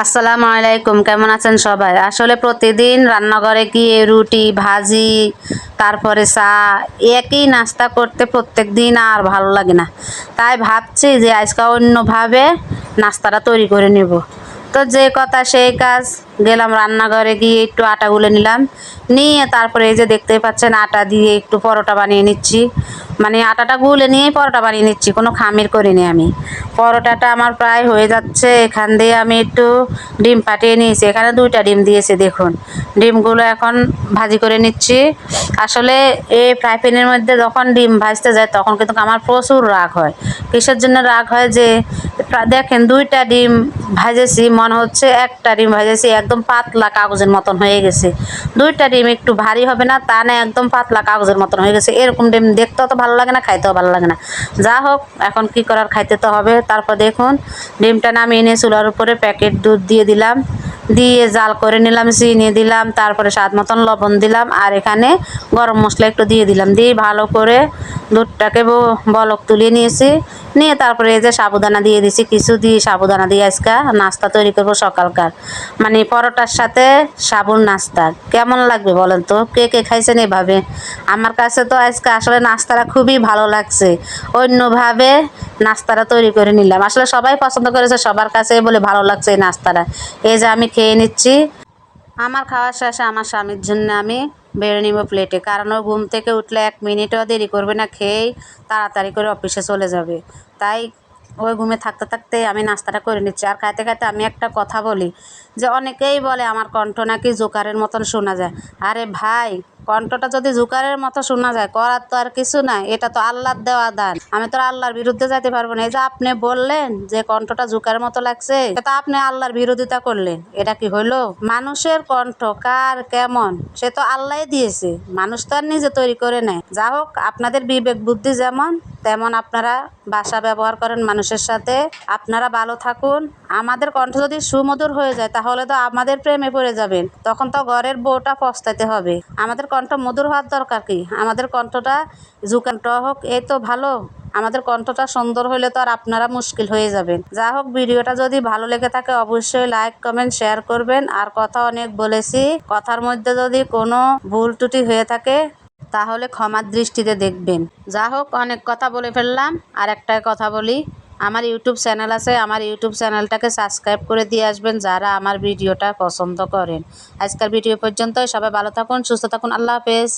আসসালামু আলাইকুম, কেমন আছেন সবাই? আসলে প্রতিদিন রান্নাঘরে গিয়ে রুটি, ভাজি, তারপরে চা, একই নাস্তা করতে প্রত্যেক দিন আর ভালো লাগে না। তাই ভাবছি যে আজকে অন্যভাবে নাস্তাটা তৈরি করে নেব। তো যে কথা সেই কাজ, গেলাম রান্নাঘরে গিয়ে একটু আটা গুলে নিলাম। নিয়ে তারপরে এই যে দেখতেই পাচ্ছেন, আটা দিয়ে একটু পরোটা বানিয়ে নিচ্ছি। মানে আটাটা গুলে নিয়েই পরোটা বানিয়ে নিচ্ছি, কোনো খামির করিনি আমি। পরোটাটা আমার প্রায় হয়ে যাচ্ছে, এখান দিয়ে আমি একটু ডিম পাঠিয়ে নিয়েছি। এখানে দুইটা ডিম দিয়েছি, দেখুন। ডিমগুলো এখন ভাজি করে নিচ্ছি। আসলে এই ফ্রাই প্যানের মধ্যে যখন ডিম ভাজতে যায়, তখন কিন্তু আমার প্রচুর রাগ হয়। কিসের জন্য রাগ হয় যে দেখেন দুইটা ডিম ভাজেছি, মনে হচ্ছে একটা ডিম ভাজেছি, একদম পাতলা কাগজের মতন হয়ে গেছে। দুইটা ডিম একটু ভারী হবে না, তা না, একদম পাতলা কাগজের মতন হয়ে গেছে। এরকম ডিম দেখতেও তো ভালো লাগে না, খাইতেও ভালো লাগে না। যা হোক, এখন কি করার, খাইতে তো হবে। তারপর দেখুন, ডিমটা নামিয়ে এনে চুলার উপরে প্যাকেট দুধ দিয়ে দিলাম। দিয়ে জাল করে নিলাম, চিনি দিলাম, তারপরে স্বাদ মতন লবণ দিলাম, আর এখানে গরম মশলা একটু দিয়ে দিলাম। দিয়ে ভালো করে দুধটাকে বলক তুলিয়ে নিয়েছি। নিয়ে তারপরে এই যে সাবুদানা দিয়ে দিছি, কিছু দিয়ে সাবুদানা দিয়ে আজকে নাস্তা তৈরি করব সকালকার। মানে পরোটার সাথে সাবুর নাস্তা। কেমন লাগবে বলেন তো? কে কে খাইছেন এভাবে? আমার কাছে তো আজকে আসলে নাস্তাটা খুবই ভালো লাগছে। অন্যভাবে নাস্তাটা তৈরি করে নিলাম। আসলে সবাই পছন্দ করেছে, সবার কাছে বলে ভালো লাগছে এই নাস্তাটা। এই যে আমি খেয়ে নিচ্ছি। আমার খাওয়ার শেষে আমার স্বামীর জন্য আমি বেড়ে নিব প্লেটে কারণ ও ঘুম থেকে উঠলে এক মিনিটও দেরি করবে না, খেয়েই তাড়াতাড়ি করে অফিসে চলে যাবে। তাই ওই ঘুমে থাকতে থাকতে আমি নাস্তাটা করে নিচ্ছি। আর খাইতে খাইতে আমি একটা কথা বলি, যে অনেকেই বলে, আমার কণ্ঠ নাকি জোকারের মতন শোনা যায়। আরে ভাই কণ্ঠটা যদি জুকারের মতো শোনা যায়, করার তো আর কিছু নাই, এটা তো আল্লাহর দেওয়া দান। আমি তো আল্লাহর বিরুদ্ধে যাইতে পারব না। এই যে আপনি বললেন যে কণ্ঠটা জোকারের মতো লাগছে, এটা আপনি আল্লাহর বিরোধিতা করলেন। এটা কি হইল? মানুষের কণ্ঠ কার কেমন? সে তো আল্লাহই দিয়েছে। মানুষ তো আর নিজে তৈরি করে নেয়। যা হোক, আপনাদের বিবেক বুদ্ধি যেমন, তেমন আপনারা ভাষা ব্যবহার করেন মানুষের সাথে। আপনারা ভালো থাকুন। আমাদের কণ্ঠ যদি সুমধুর হয়ে যায়, তাহলে তো আমাদের প্রেমে পড়ে যাবেন। তখন তো ঘরের বউটা পস্তাইতে হবে। আমাদের কণ্ঠ মধুর হওয়ার দরকার কি? আমাদের কণ্ঠটা জুকান্ত হোক এই তো ভালো। আমাদের কণ্ঠটা সুন্দর হলে তো আর আপনারা মুশকিল হয়ে যাবেন। যা হোক, ভিডিওটা যদি ভালো লেগে থাকে, অবশ্যই লাইক, কমেন্ট, শেয়ার করবেন। আর কথা অনেক বলেছি, কথার মধ্যে যদি কোনো ভুল ত্রুটি হয়ে থাকে, তাহলে ক্ষমার দৃষ্টিতে দেখবেন। যা হোক, অনেক কথা বলে ফেললাম। আর একটা কথা বলি আমার ইউটিউব চ্যানেল আছে, আমার ইউটিউব চ্যানেলটাকে সাবস্ক্রাইব করে দিয়ে আসবেন যারা আমার ভিডিওটা পছন্দ করেন। আজকের ভিডিও পর্যন্ত সবাই ভালো থাকুন, সুস্থ থাকুন, আল্লাহ হাফেজ।